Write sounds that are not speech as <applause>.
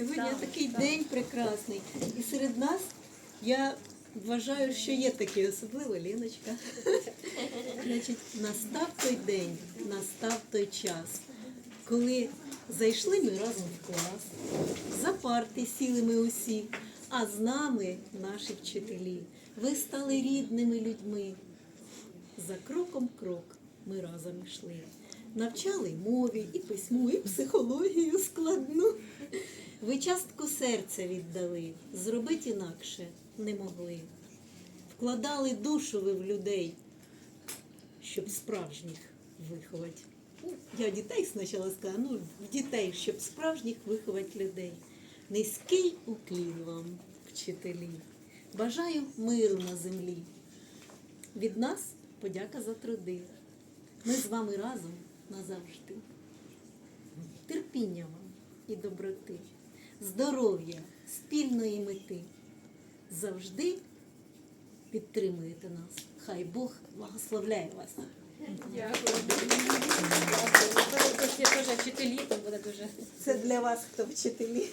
Сьогодні Так, такий так. день прекрасний. І серед нас я вважаю, що є такі, особливо Леночка. <laughs> Значить, настав той день, настав той час, коли зайшли ми разом в клас, за парти сіли ми усі, а з нами наші вчителі. Ви стали рідними людьми. За кроком крок ми разом йшли. Навчали мові, і письму, і психологію складну. Ви частку серця віддали, зробити інакше не могли. Вкладали душу ви в людей, щоб справжніх виховати. Ну, Я дітей спочатку сказала, ну, дітей, щоб справжніх виховати людей. Низький уклін вам, вчителі. Бажаю миру на землі. Від нас подяка за труди. Ми з вами разом назавжди. Терпіння вам і доброти, здоров'я, спільної мети. Завжди підтримуєте нас. Хай Бог благословляє вас. Дякую. Це буде дуже. Це для вас, хто вчителі.